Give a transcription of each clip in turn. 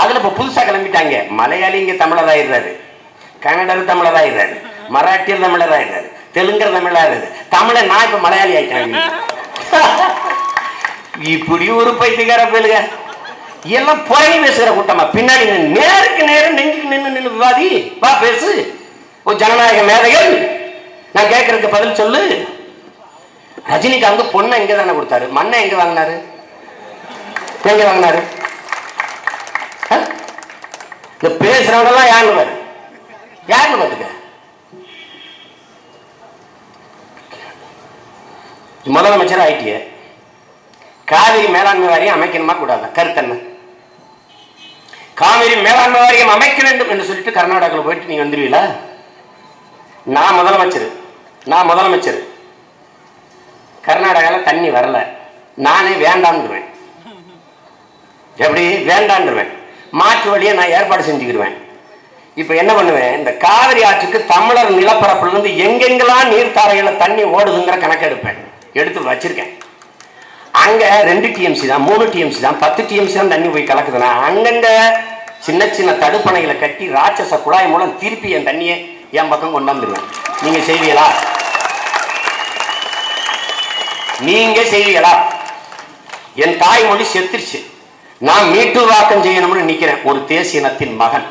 அதுல இப்போ புதுசாக கிளம்பிட்டாங்க. மலையாளி இங்கே தமிழர் ஆயிடுறாரு கன்னடர் தமிழர் ஆயிடுறாரு மராட்டியர் தமிழர் ஆயிடுறாரு தெலுங்கர் தமிழர் ஆயிடுறாரு தமிழை நான் இப்போ மலையாளி ஆயிட்டேன் இப்படி ஒரு பைத்தியக்கார போயிலுங்க எல்லாம் புறணி பேசுகிற கூட்டமா. பின்னாடி நேருக்கு நேரம் நெஞ்சுக்கு நின்று நின்று விவாதி. வா பேசு. ஒரு ஜனநாயக மேதைகள். நான் கேட்கறதுக்கு பதில் சொல்லு. ரஜினிகாந்த் பொண்ணை எங்கே தானே கொடுத்தாரு. மண்ணை எங்கே வாங்கினாரு? எங்கே வாங்கினாரு? இந்த பேசுறவங்கெல்லாம் யாருன்னு பாரு. யாருன்னு பாத்துக்க முதலமைச்சர் ஆயிட்டிய. காவிரி மேலாண்மை வாரியம் அமைக்கணுமா கூடாது? கருத்து என்ன? காவிரி மேலாண்மை வாரியம் அமைக்க வேண்டும் என்று சொல்லிட்டு கர்நாடகாவில் போயிட்டு நீங்க வந்துருவீங்களா? நான் முதலமைச்சர். நான் முதலமைச்சர். கர்நாடகாவில் தண்ணி வரல. நானே வேண்டான்னுருவேன் எப்படி? வேண்டான்னுருவேன் மாற்று வழியை நான் ஏற்பாடு செஞ்சுக்கிடுவேன். இப்போ என்ன பண்ணுவேன்? இந்த காவிரி ஆற்றுக்கு தமிழர் நிலப்பரப்புல இருந்து எங்கெங்கெல்லாம் நீர்த்தாரையில தண்ணி ஓடுதுங்கிற கணக்கெடுப்பேன் எடுத்து வச்சிருக்கேன். அங்க ரெண்டு டிஎம்சி தான் மூணு டிஎம்சி தான் பத்து டிஎம்சி தான் தண்ணி போய் கலக்குதுன்னா அங்கங்க சின்ன சின்ன தடுப்பணைகளை கட்டி ராட்சச குழாய் மூலம் திருப்பி என் தண்ணியை என் பக்கம் கொண்டாந்துருவேன் நீங்க செய்வீங்களா? நீங்க செய்வீங்களா? என் தாய்மொழி செத்துருச்சு. நான் மீட்டுருவாக்கம் செய்யணும்னு நிற்கிறேன் ஒரு தேசிய இனத்தின் மகன்.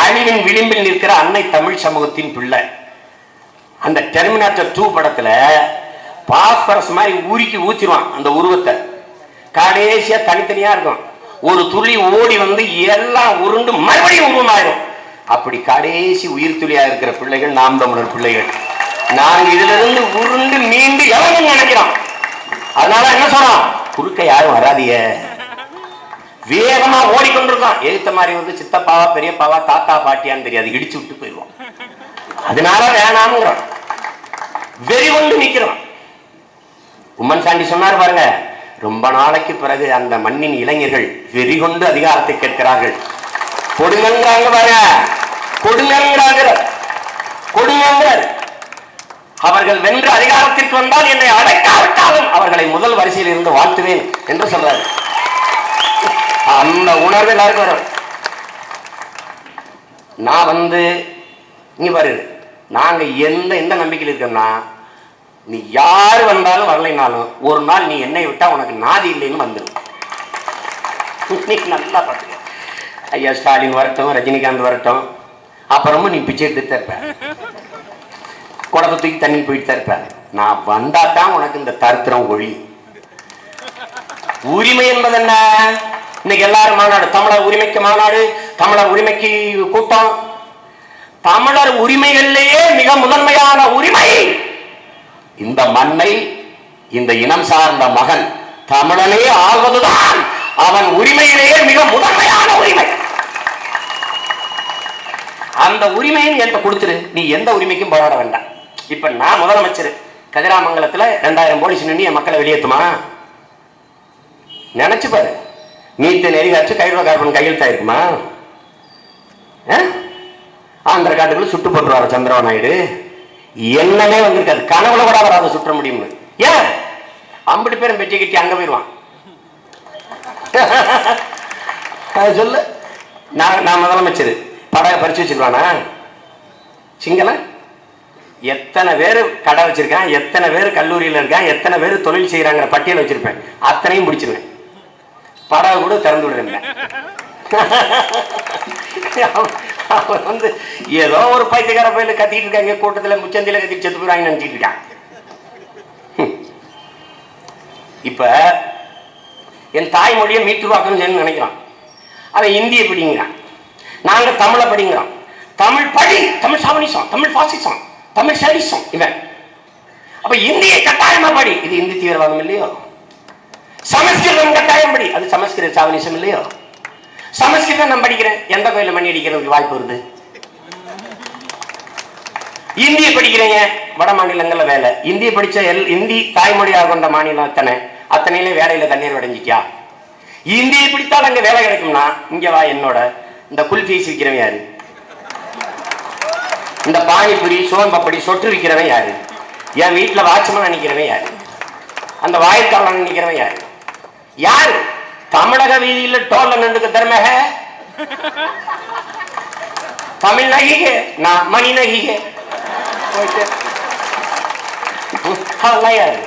அழிவின் விளிம்பில் நிற்கிற அன்னை தமிழ் சமூகத்தின் பிள்ளை. அந்த டெர்மினேட்டர் டூ படத்துல பாஸ்பரஸ் மாதிரி உருக்கி ஊத்திடுவான் அந்த உருவத்தை. கடைசியா தனித்தனியா இருக்கும். ஒரு துளி ஓடி வந்து எல்லாம் உருண்டு மறுபடியும் உருவமாயிரும் அப்படி கடைசி உயிர் துளியா இருக்கிற பிள்ளைகள் நாம் தமிழர் பிள்ளைகள். நாங்க இதுல இருந்து உருண்டு மீண்டு எவனும் நினைக்கிறோம் அதனால என்ன சொல்றோம் குறுக்க யாரும் வராதிய வேகமா ஓடிக்கொண்டிருக்கோம் எழுத்த மாதிரி வந்து சித்தப்பாவா பெரியப்பாவா தாத்தா பாட்டியான்னு தெரியாது. இடிச்சு விட்டு போயிடுவோம் அதனால வேணாம்ங்கிறோம் வெறி கொண்டு நிக்கிறோம் உம்மன் சாண்டி சொன்னார் பாருங்க ரொம்ப நாளைக்கு பிறகு அந்த மண்ணின் இளைஞர்கள் வெறி கொண்டு அதிகாரத்தை கேட்கிறார்கள். கொடுங்கிறாங்க பாருங்க. கொடுங்கிறாங்க கொடுங்க அவர்கள் வென்று அதிகாரத்திற்கு வந்தால் என்னை அடைக்காவிட்டாலும் அவர்களை முதல் வரிசையில் இருந்து வாழ்த்துவேன் என்று சொல்றாரு. அந்த உணர்வு எல்லாருக்கும் வரும். நான் வந்து இங்க பாரு நாங்க எந்த எந்த நம்பிக்கையில் இருக்கோம்னா நீ யார் வந்தாலும் வரலைனாலும் ஒரு நாள் நீ என்னை விட்டா உனக்கு நாதி இல்லைன்னு வந்துடும் நீ நல்லா பார்த்துக்க. ஐயா ஸ்டாலின் வரட்டும் ரஜினிகாந்த் வரட்டும். அப்புறமும் நீ பிச்சை எடுத்து தான் குடத்தை தூக்கி தண்ணி போயிட்டு தான் நான் வந்தா தான் உனக்கு இந்த தருத்திரம் ஒழி உரிமை என்பது என்ன? இன்னைக்கு எல்லாரும் மாநாடு தமிழர் உரிமைக்கு மாநாடு தமிழர் உரிமைக்கு கூட்டம். தமிழர் உரிமைகளிலேயே மிக முதன்மையான உரிமை இந்த மண்ணை இந்த இனம் சார்ந்த மகன் தமிழனே ஆள்வதுதான். அவன் உரிமையிலேயே மிக முதன்மையான உரிமை. அந்த உரிமையை என்கிட்ட கொடுத்துரு. நீ எந்த உரிமைக்கும் போராட வேண்டாம். இப்ப நான் முதலமைச்சர். கதிராமங்கலத்துல ரெண்டாயிரம் போலீஸ் நின்று என் மக்களை வெளியேற்றுமா நினைச்சு பாரு. மீத்த நெறிகாற்று கைரோ கார்பன் கையெழுத்தாயிருக்குமா ஆ? ஆந்திர காட்டுக்குள்ள சுட்டு போட்டுருவாரு சந்திரபாபு நாயுடு. என்னமே வந்திருக்காது. கனவுல கூட வராத சுற்ற முடியும்னு. ஏன்? ஐம்பது பேரும் பெட்டி கட்டி அங்க போயிடுவான் அது சொல்லு. நான் நான் முதலமைச்சர். படம் பறிச்சு வச்சுக்குவானா சிங்களம் எத்தனை பேர் கடை வச்சிருக்கான்? எத்தனை பேர் கல்லூரியில் இருக்கான்? எத்தனை பேர் தொழில் செய்கிறாங்கிற பட்டியல் வச்சிருப்பேன். அத்தனையும் பிடிச்சிருவேன் படம் கூட திறந்து விடுறேன் அவன் வந்து ஏதோ ஒரு பைத்தியக்கார பையில கத்திட்டு இருக்காங்க கூட்டத்தில் முச்சந்தில கத்திட்டு செத்து போயிறாங்க நினச்சிட்டு இருக்கான் இப்ப என் தாய்மொழியை மீட்டுருவாக்கணும் செய்யணும்னு நினைக்கிறான். அவன் இந்தியை படிங்கிறான். நாங்க தமிழை படிங்கிறோம். தமிழ் படி தமிழ் சாமனிசம் தமிழ் பாசிசம் தமிழ் சடிசம் இவன். அப்ப இந்தியை கட்டாயமா படி. இது இந்தி தீவிரவாதம் இல்லையோ? சமஸ்கிருதம் கட்டாயம் படி அது சமஸ்கிருத சாவனிசம் இல்லையோ? சமஸ்கிருதம் நான் படிக்கிறேன். எந்த கோயில மணி அடிக்கிறதுக்கு வாய்ப்பு வருது இந்திய படிக்கிறீங்க. வட மாநிலங்கள்ல வேலை. இந்திய படிச்ச எல் இந்தி தாய்மொழியாக கொண்ட மாநிலம் அத்தனை. அத்தனையில வேலையில தண்ணீர் அடைஞ்சிக்கா இந்தியை பிடித்தால் அங்க வேலை கிடைக்கும்னா இங்க வா என்னோட. இந்த குல்ஃபீஸ் விற்கிறவன் யாரு? இந்த பானிபுரி சோன்பப்படி சொட்டு விற்கிறவன் யாரு? என் வீட்டில் வாட்ச்மேன் நினைக்கிறவன் யாரு? அந்த வாயிற்காவலன் நினைக்கிறவன் யாரு? யாரு தமிழக வீதியில் டோல்ல நின்றுக்கு திறமை है தமிழ் நகிகே நான் மணி நகிகே போயிட்டு ம், அதெல்லாம் யாரு